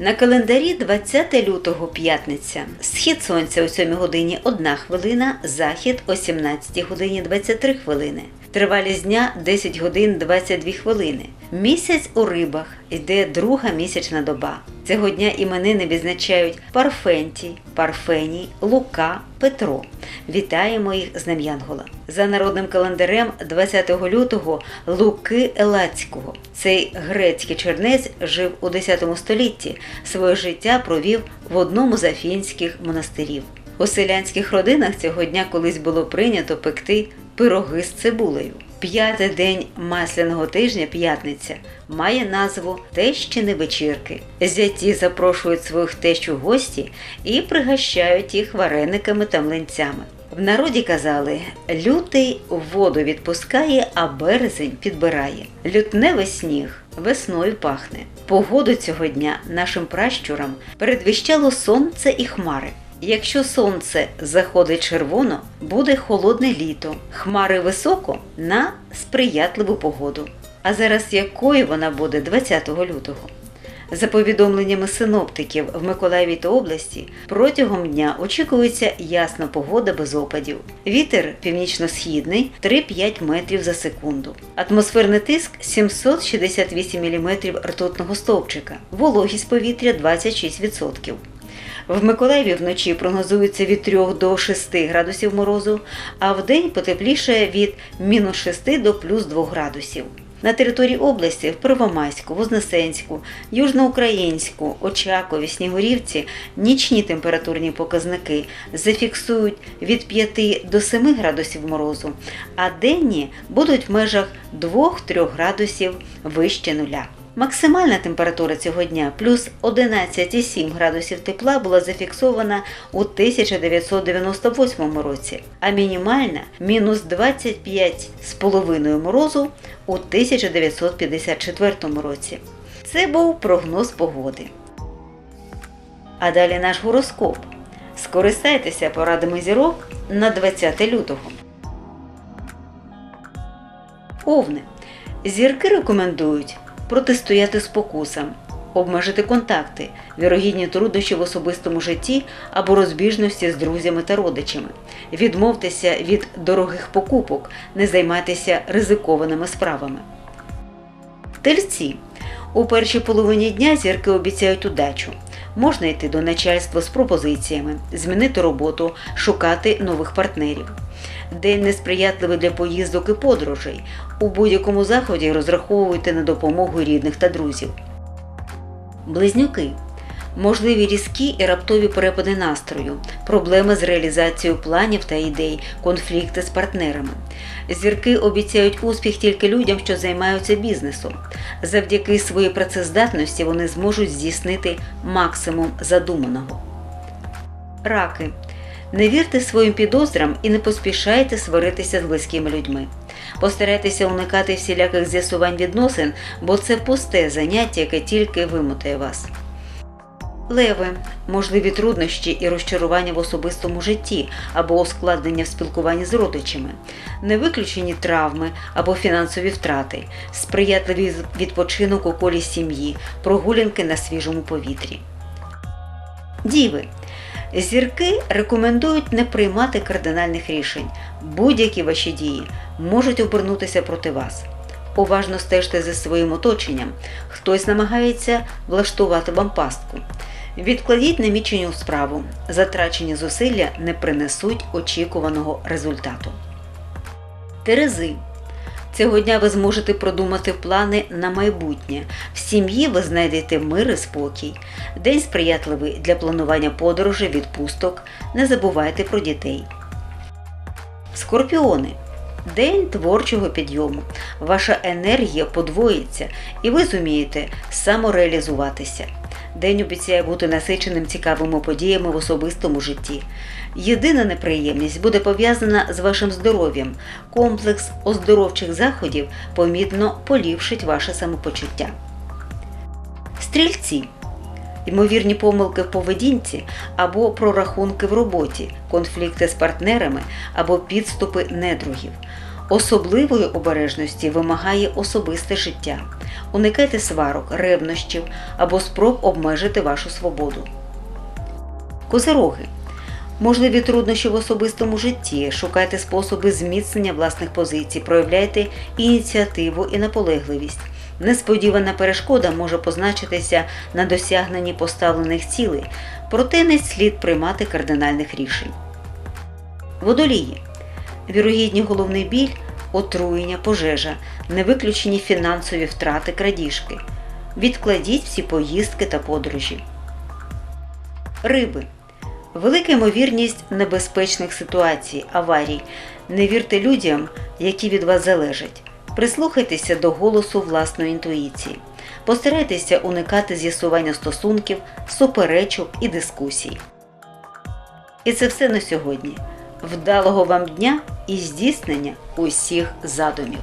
На календарі 20 лютого п'ятниця. Схід сонця о 7 годині 1 хвилина, захід о 17 годині 23 хвилини. Тривалість дня 10 годин 22 хвилини. Місяць у рибах йде друга місячна доба. Цього дня іменини відзначають Парфентій, Парфеній, Лука, Петро. Вітаємо їх з Днем Янгола. За народним календарем 20 лютого Луки Елацького. Цей грецький чернець жив у 10 столітті. Своє життя провів в одному з афінських монастирів. У селянських родинах цього дня колись було прийнято пекти пироги з цибулею. П'ятий день масляного тижня, п'ятниця, має назву Тещини вечірки. Зяті запрошують своїх тещ у гості і пригощають їх варениками та млинцями. В народі казали, лютий воду відпускає, а березень підбирає. Лютневий сніг весною пахне. Погоду цього дня нашим пращурам передвіщало сонце і хмари. Якщо сонце заходить червоно, буде холодне літо, хмари високо на сприятливу погоду. А зараз якою вона буде 20 лютого? За повідомленнями синоптиків в Миколаєві та області, протягом дня очікується ясна погода без опадів. Вітер північно-східний 3-5 метрів за секунду. Атмосферний тиск 768 мм ртутного стовпчика, вологість повітря 26%. В Миколаєві вночі прогнозується від 3 до 6 градусів морозу, а вдень потепліше від мінус 6 до плюс 2 градусів. На території області в Первомайську, Вознесенську, Южноукраїнську, Очакові, Снігурівці нічні температурні показники зафіксують від 5 до 7 градусів морозу, а денні будуть в межах 2-3 градусів вище нуля. Максимальна температура цього дня плюс 11,7 градусів тепла була зафіксована у 1998 році, а мінімальна мінус 25,5 морозу у 1954 році. Це був прогноз погоди. А далі наш гороскоп. Скористайтеся порадами зірок на 20 лютого. Овни. Зірки рекомендують протистояти спокусам, обмежити контакти, вірогідні труднощі в особистому житті або розбіжності з друзями та родичами, відмовтеся від дорогих покупок, не займайтеся ризикованими справами. Тельці. У першій половині дня зірки обіцяють удачу. Можна йти до начальства з пропозиціями, змінити роботу, шукати нових партнерів. День несприятливий для поїздок і подорожей. У будь-якому заході розраховуйте на допомогу рідних та друзів. Близнюки. Можливі різкі і раптові перепади настрою, проблеми з реалізацією планів та ідей, конфлікти з партнерами. Зірки обіцяють успіх тільки людям, що займаються бізнесом. Завдяки своїй працездатності вони зможуть здійснити максимум задуманого. Раки. Не вірте своїм підозрам і не поспішайте сваритися з близькими людьми. Постарайтеся уникати всіляких з'ясувань відносин, бо це пусте заняття, яке тільки вимотає вас. Леви, можливі труднощі і розчарування в особистому житті або ускладнення в спілкуванні з родичами, не виключені травми або фінансові втрати, сприятливий відпочинок у колі сім'ї, прогулянки на свіжому повітрі. Діви. Зірки рекомендують не приймати кардинальних рішень. Будь-які ваші дії можуть обернутися проти вас. Уважно стежте за своїм оточенням. Хтось намагається влаштувати вам пастку. Відкладіть намічену справу. Затрачені зусилля не принесуть очікуваного результату. Терези. Цього дня ви зможете продумати плани на майбутнє. В сім'ї ви знайдете мир і спокій. День сприятливий для планування подорожей, відпусток. Не забувайте про дітей. Скорпіони. День творчого підйому. Ваша енергія подвоїться і ви зумієте самореалізуватися. День обіцяє бути насиченим цікавими подіями в особистому житті. Єдина неприємність буде пов'язана з вашим здоров'ям. Комплекс оздоровчих заходів помітно поліпшить ваше самопочуття. Стрільці. Ймовірні помилки в поведінці або прорахунки в роботі, конфлікти з партнерами або підступи недругів. Особливої обережності вимагає особисте життя. Уникайте сварок, ревнощів або спроб обмежити вашу свободу. Козироги. Можливі труднощі в особистому житті, шукайте способи зміцнення власних позицій, проявляйте ініціативу і наполегливість. Несподівана перешкода може позначитися на досягненні поставлених цілей, проте не слід приймати кардинальних рішень. Водолії. Вірогідні головний біль, отруєння, пожежа, невиключені фінансові втрати, крадіжки. Відкладіть всі поїздки та подорожі. Риби. Велика ймовірність небезпечних ситуацій, аварій. Не вірте людям, які від вас залежать. Прислухайтеся до голосу власної інтуїції. Постарайтеся уникати з'ясування стосунків, суперечок і дискусій. І це все на сьогодні. Вдалого вам дня і здійснення усіх задумів.